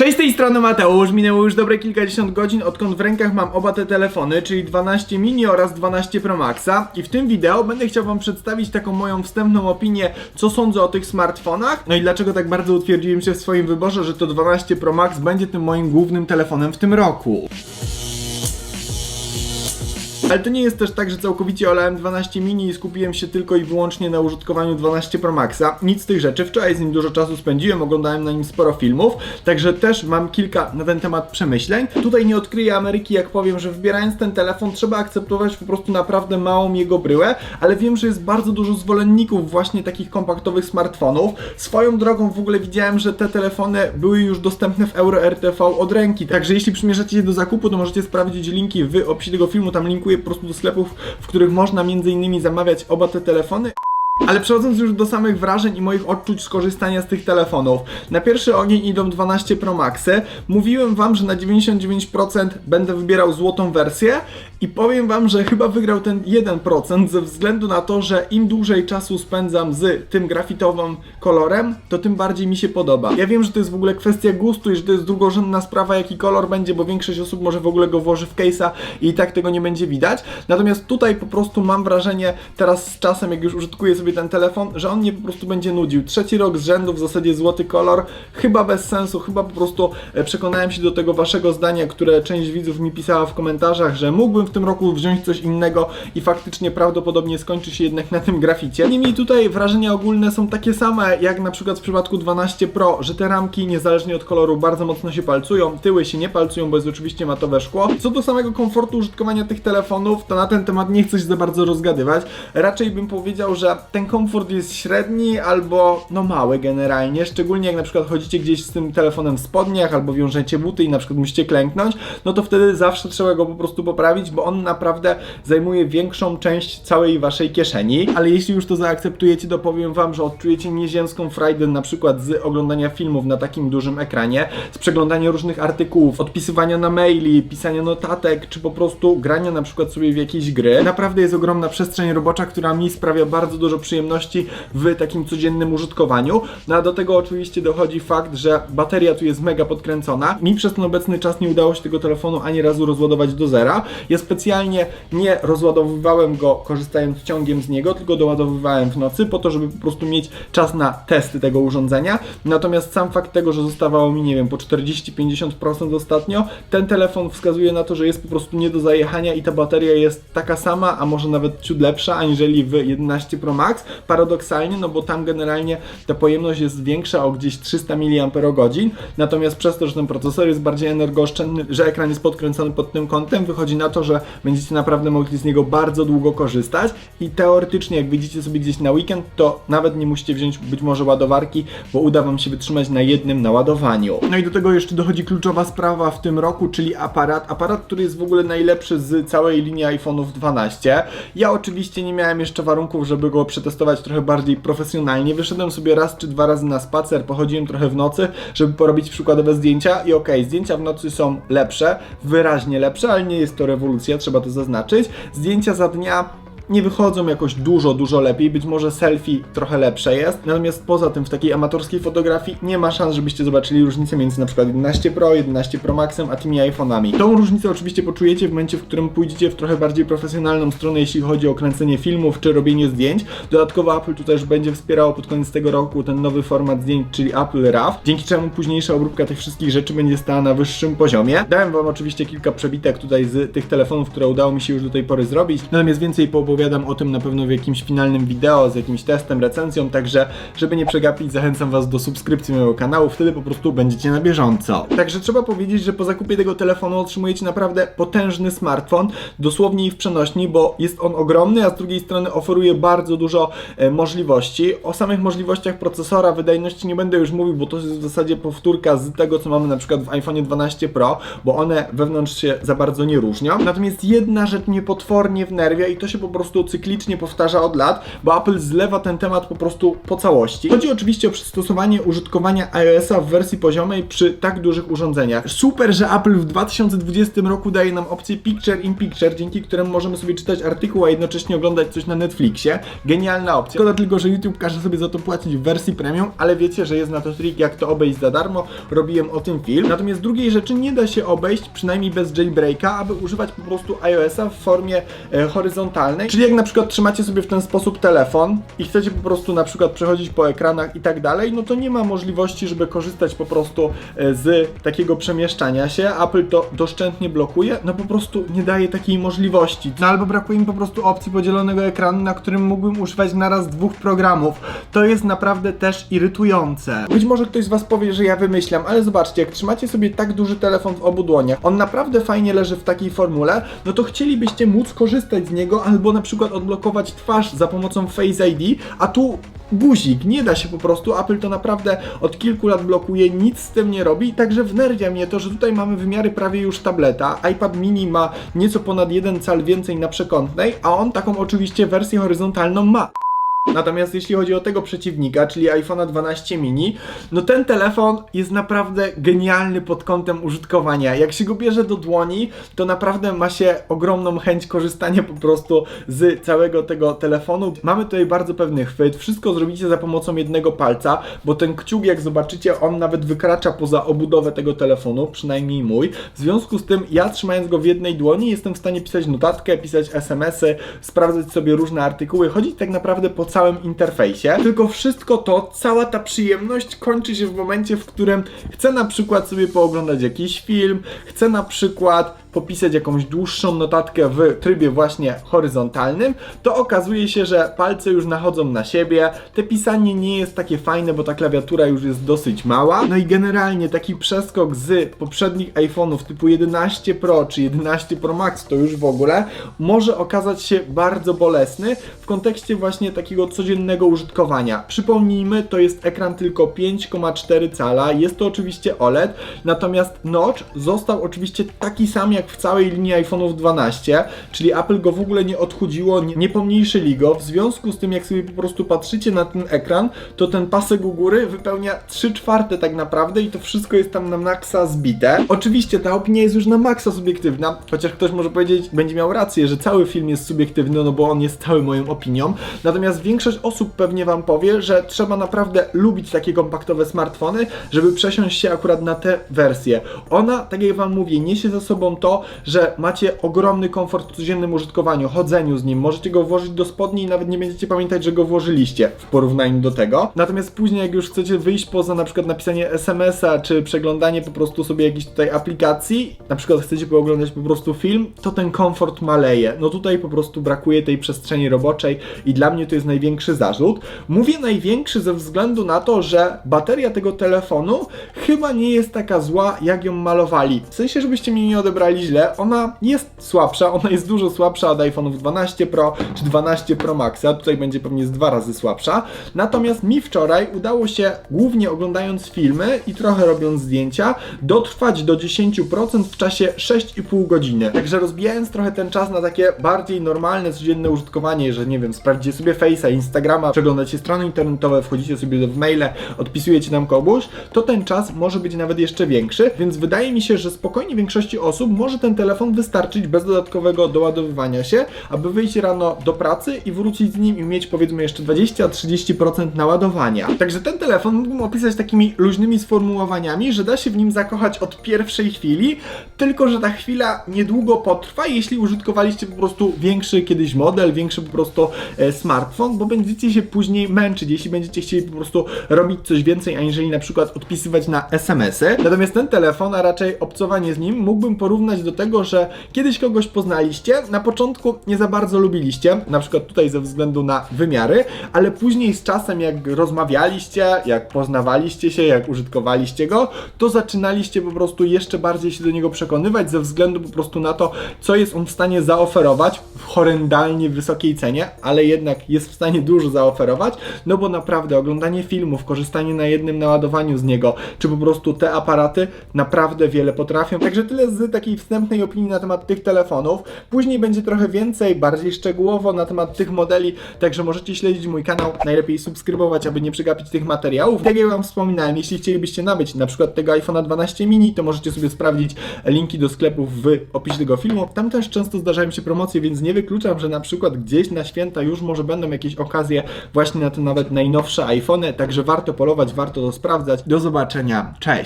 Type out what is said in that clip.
Cześć z tej strony Mateusz, minęło już dobre kilkadziesiąt godzin odkąd w rękach mam oba te telefony, czyli 12 mini oraz 12 Pro Maxa. I w tym wideo będę chciał wam przedstawić taką moją wstępną opinię, co sądzę o tych smartfonach, no i dlaczego tak bardzo utwierdziłem się w swoim wyborze, że to 12 Pro Max będzie tym moim głównym telefonem w tym roku. Ale to nie jest też tak, że całkowicie olałem 12 mini i skupiłem się tylko i wyłącznie na użytkowaniu 12 Pro Maxa. Nic z tych rzeczy. Wczoraj z nim dużo czasu spędziłem, oglądałem na nim sporo filmów, także też mam kilka na ten temat przemyśleń. Tutaj nie odkryję Ameryki, jak powiem, że wybierając ten telefon trzeba akceptować po prostu naprawdę małą jego bryłę, ale wiem, że jest bardzo dużo zwolenników właśnie takich kompaktowych smartfonów. Swoją drogą w ogóle widziałem, że te telefony były już dostępne w Euro RTV od ręki, także jeśli przymierzacie się do zakupu, to możecie sprawdzić linki w opisie tego filmu, tam linkuję po prostu do sklepów, w których można między innymi zamawiać oba te telefony. Ale przechodząc już do samych wrażeń i moich odczuć skorzystania z tych telefonów. Na pierwszy ogień idą 12 Pro Maxy. Mówiłem wam, że na 99% będę wybierał złotą wersję i powiem wam, że chyba wygrał ten 1% ze względu na to, że im dłużej czasu spędzam z tym grafitowym kolorem, to tym bardziej mi się podoba. Ja wiem, że to jest w ogóle kwestia gustu i że to jest drugorzędna sprawa jaki kolor będzie, bo większość osób może w ogóle go włoży w case'a i tak tego nie będzie widać. Natomiast tutaj po prostu mam wrażenie teraz z czasem, jak już użytkuję sobie ten telefon, że on mnie po prostu będzie nudził. Trzeci rok z rzędu w zasadzie złoty kolor, chyba bez sensu, chyba po prostu e, przekonałem się do tego waszego zdania, które część widzów mi pisała w komentarzach, że mógłbym w tym roku wziąć coś innego i faktycznie prawdopodobnie skończy się jednak na tym graficie. Niemniej tutaj wrażenia ogólne są takie same, jak na przykład w przypadku 12 Pro, że te ramki niezależnie od koloru bardzo mocno się palcują, tyły się nie palcują, bo jest oczywiście matowe szkło. Co do samego komfortu użytkowania tych telefonów, to na ten temat nie chcę się za bardzo rozgadywać. Raczej bym powiedział, że ten komfort jest średni albo no mały generalnie, szczególnie jak na przykład chodzicie gdzieś z tym telefonem w spodniach albo wiążecie buty i na przykład musicie klęknąć, no to wtedy zawsze trzeba go po prostu poprawić, bo on naprawdę zajmuje większą część całej waszej kieszeni. Ale jeśli już to zaakceptujecie, to powiem wam, że odczujecie nieziemską frajdę na przykład z oglądania filmów na takim dużym ekranie, z przeglądania różnych artykułów, odpisywania na maili, pisania notatek, czy po prostu grania na przykład sobie w jakieś gry. Naprawdę jest ogromna przestrzeń robocza, która mi sprawia bardzo dużo przyjemności w takim codziennym użytkowaniu. No a do tego oczywiście dochodzi fakt, że bateria tu jest mega podkręcona. Mi przez ten obecny czas nie udało się tego telefonu ani razu rozładować do zera. Ja specjalnie nie rozładowywałem go korzystając ciągiem z niego, tylko doładowywałem w nocy po to, żeby po prostu mieć czas na testy tego urządzenia. Natomiast sam fakt tego, że zostawało mi, nie wiem, po 40-50% ostatnio, ten telefon wskazuje na to, że jest po prostu nie do zajechania i ta bateria jest taka sama, a może nawet ciut lepsza aniżeli w 11 Pro Max. Paradoksalnie, no bo tam generalnie ta pojemność jest większa o gdzieś 300 mAh, natomiast przez to, że ten procesor jest bardziej energooszczędny, że ekran jest podkręcony pod tym kątem, wychodzi na to, że będziecie naprawdę mogli z niego bardzo długo korzystać i teoretycznie jak wyjdziecie sobie gdzieś na weekend, to nawet nie musicie wziąć być może ładowarki, bo uda Wam się wytrzymać na jednym naładowaniu. No i do tego jeszcze dochodzi kluczowa sprawa w tym roku, czyli aparat. Aparat, który jest w ogóle najlepszy z całej linii iPhone'ów 12. Ja oczywiście nie miałem jeszcze warunków, żeby go przetestować trochę bardziej profesjonalnie. Wyszedłem sobie raz czy dwa razy na spacer, pochodziłem trochę w nocy, żeby porobić przykładowe zdjęcia i okej, zdjęcia w nocy są lepsze, wyraźnie lepsze, ale nie jest to rewolucja, trzeba to zaznaczyć. Zdjęcia za dnia nie wychodzą jakoś dużo, dużo lepiej. Być może selfie trochę lepsze jest. Natomiast poza tym w takiej amatorskiej fotografii nie ma szans, żebyście zobaczyli różnicę między na przykład 11 Pro, 11 Pro Maxem, a tymi iPhone'ami. Tą różnicę oczywiście poczujecie w momencie, w którym pójdziecie w trochę bardziej profesjonalną stronę, jeśli chodzi o kręcenie filmów czy robienie zdjęć. Dodatkowo Apple tu też będzie wspierało pod koniec tego roku ten nowy format zdjęć, czyli Apple RAW, dzięki czemu późniejsza obróbka tych wszystkich rzeczy będzie stała na wyższym poziomie. Dałem Wam oczywiście kilka przebitek tutaj z tych telefonów, które udało mi się już do tej pory zrobić. Natomiast więcej poopowiadam o tym na pewno w jakimś finalnym wideo z jakimś testem, recenzją, także żeby nie przegapić, zachęcam Was do subskrypcji mojego kanału, wtedy po prostu będziecie na bieżąco. Także trzeba powiedzieć, że po zakupie tego telefonu otrzymujecie naprawdę potężny smartfon, dosłownie i w przenośni, bo jest on ogromny, a z drugiej strony oferuje bardzo dużo e, możliwości. O samych możliwościach procesora, wydajności nie będę już mówił, bo to jest w zasadzie powtórka z tego, co mamy na przykład w iPhone 12 Pro, bo one wewnątrz się za bardzo nie różnią. Natomiast jedna rzecz mnie potwornie wnerwia i to się po prostu prostu cyklicznie powtarza od lat, bo Apple zlewa ten temat po prostu po całości. Chodzi oczywiście o przystosowanie użytkowania iOS-a w wersji poziomej przy tak dużych urządzeniach. Super, że Apple w 2020 roku daje nam opcję Picture in Picture, dzięki któremu możemy sobie czytać artykuł, a jednocześnie oglądać coś na Netflixie. Genialna opcja. Szkoda tylko, że YouTube każe sobie za to płacić w wersji premium, ale wiecie, że jest na to trik, jak to obejść za darmo. Robiłem o tym film. Natomiast drugiej rzeczy nie da się obejść, przynajmniej bez jailbreaka, aby używać po prostu iOS-a w formie e, horyzontalnej. Czyli jak na przykład trzymacie sobie w ten sposób telefon i chcecie po prostu na przykład przechodzić po ekranach i tak dalej, no to nie ma możliwości, żeby korzystać po prostu e, z takiego przemieszczania się. Apple to doszczętnie blokuje, no po prostu nie daje takiej możliwości. No albo brakuje mi po prostu opcji podzielonego ekranu, na którym mógłbym używać naraz dwóch programów. To jest naprawdę też irytujące. Być może ktoś z Was powie, że ja wymyślam, ale zobaczcie, jak trzymacie sobie tak duży telefon w obu dłoniach, on naprawdę fajnie leży w takiej formule, no to chcielibyście móc korzystać z niego albo na przykład odblokować twarz za pomocą Face ID, a tu guzik, nie da się po prostu, Apple to naprawdę od kilku lat blokuje, nic z tym nie robi, także wnerwia mnie to, że tutaj mamy wymiary prawie już tableta, iPad mini ma nieco ponad jeden cal więcej na przekątnej, a on taką oczywiście wersję horyzontalną ma. Natomiast jeśli chodzi o tego przeciwnika, czyli iPhone'a 12 mini, no ten telefon jest naprawdę genialny pod kątem użytkowania. Jak się go bierze do dłoni, to naprawdę ma się ogromną chęć korzystania po prostu z całego tego telefonu. Mamy tutaj bardzo pewny chwyt, wszystko zrobicie za pomocą jednego palca, bo ten kciuk, jak zobaczycie, on nawet wykracza poza obudowę tego telefonu, przynajmniej mój. W związku z tym, ja trzymając go w jednej dłoni, jestem w stanie pisać notatkę, pisać SMS-y, sprawdzać sobie różne artykuły, chodzić tak naprawdę po całym interfejsie. Tylko wszystko to, cała ta przyjemność kończy się w momencie, w którym chcę na przykład sobie pooglądać jakiś film, chcę na przykład popisać jakąś dłuższą notatkę w trybie właśnie horyzontalnym, to okazuje się, że palce już nachodzą na siebie, te pisanie nie jest takie fajne, bo ta klawiatura już jest dosyć mała, no i generalnie taki przeskok z poprzednich iPhone'ów typu 11 Pro czy 11 Pro Max to już w ogóle może okazać się bardzo bolesny w kontekście właśnie takiego codziennego użytkowania. Przypomnijmy, to jest ekran tylko 5,4 cala, jest to oczywiście OLED, natomiast notch został oczywiście taki sam jak w całej linii iPhone'ów 12, czyli Apple go w ogóle nie odchudziło, nie, nie pomniejszyli go, w związku z tym jak sobie po prostu patrzycie na ten ekran, to ten pasek u góry wypełnia 3 czwarte tak naprawdę i to wszystko jest tam na maksa zbite. Oczywiście ta opinia jest już na maksa subiektywna, chociaż ktoś może powiedzieć, będzie miał rację, że cały film jest subiektywny, no bo on jest cały moją opinią, natomiast większość osób pewnie Wam powie, że trzeba naprawdę lubić takie kompaktowe smartfony, żeby przesiąść się akurat na tę wersję. Ona, tak jak Wam mówię, niesie za sobą to, że macie ogromny komfort w codziennym użytkowaniu, chodzeniu z nim, możecie go włożyć do spodni i nawet nie będziecie pamiętać, że go włożyliście w porównaniu do tego. Natomiast później, jak już chcecie wyjść poza na przykład napisanie SMS-a, czy przeglądanie po prostu sobie jakiejś tutaj aplikacji, na przykład chcecie pooglądać po prostu film, to ten komfort maleje. No tutaj po prostu brakuje tej przestrzeni roboczej i dla mnie to jest największy zarzut. Mówię największy ze względu na to, że bateria tego telefonu chyba nie jest taka zła, jak ją malowali. W sensie, żebyście mnie nie odebrali źle, ona jest słabsza, ona jest dużo słabsza od iPhone'ów 12 Pro czy 12 Pro Maxa, tutaj będzie pewnie z dwa razy słabsza. Natomiast mi wczoraj udało się, głównie oglądając filmy i trochę robiąc zdjęcia, dotrwać do 10% w czasie 6,5 godziny. Także rozbijając trochę ten czas na takie bardziej normalne, codzienne użytkowanie, że nie wiem, sprawdzicie sobie Face'a, Instagrama, przeglądacie strony internetowe, wchodzicie sobie w maile, odpisujecie nam kogoś, to ten czas może być nawet jeszcze większy, więc wydaje mi się, że spokojnie większości osób może ten telefon wystarczyć bez dodatkowego doładowywania się, aby wyjść rano do pracy i wrócić z nim i mieć powiedzmy jeszcze 20-30% naładowania. Także ten telefon mógłbym opisać takimi luźnymi sformułowaniami, że da się w nim zakochać od pierwszej chwili, tylko że ta chwila niedługo potrwa, jeśli użytkowaliście po prostu większy kiedyś model, większy po prostu e, smartfon, bo będziecie się później męczyć, jeśli będziecie chcieli po prostu robić coś więcej, aniżeli na przykład odpisywać na SMS-y. Natomiast ten telefon, a raczej obcowanie z nim, mógłbym porównać do tego, że kiedyś kogoś poznaliście, na początku nie za bardzo lubiliście, na przykład tutaj ze względu na wymiary, ale później z czasem jak rozmawialiście, jak poznawaliście się, jak użytkowaliście go, to zaczynaliście po prostu jeszcze bardziej się do niego przekonywać ze względu po prostu na to, co jest on w stanie zaoferować w horrendalnie wysokiej cenie, ale jednak jest w stanie dużo zaoferować, no bo naprawdę oglądanie filmów, korzystanie na jednym naładowaniu z niego, czy po prostu te aparaty naprawdę wiele potrafią. Także tyle z takiej wstępnej opinii na temat tych telefonów. Później będzie trochę więcej, bardziej szczegółowo na temat tych modeli, także możecie śledzić mój kanał, najlepiej subskrybować, aby nie przegapić tych materiałów. Tak jak Wam wspominałem, jeśli chcielibyście nabyć na przykład tego iPhone'a 12 mini, to możecie sobie sprawdzić linki do sklepów w opisie tego filmu. Tam też często zdarzają się promocje, więc nie wykluczam, że na przykład gdzieś na święta już może będą jakieś okazje właśnie na te nawet najnowsze iPhony, także warto polować, warto to sprawdzać. Do zobaczenia, cześć!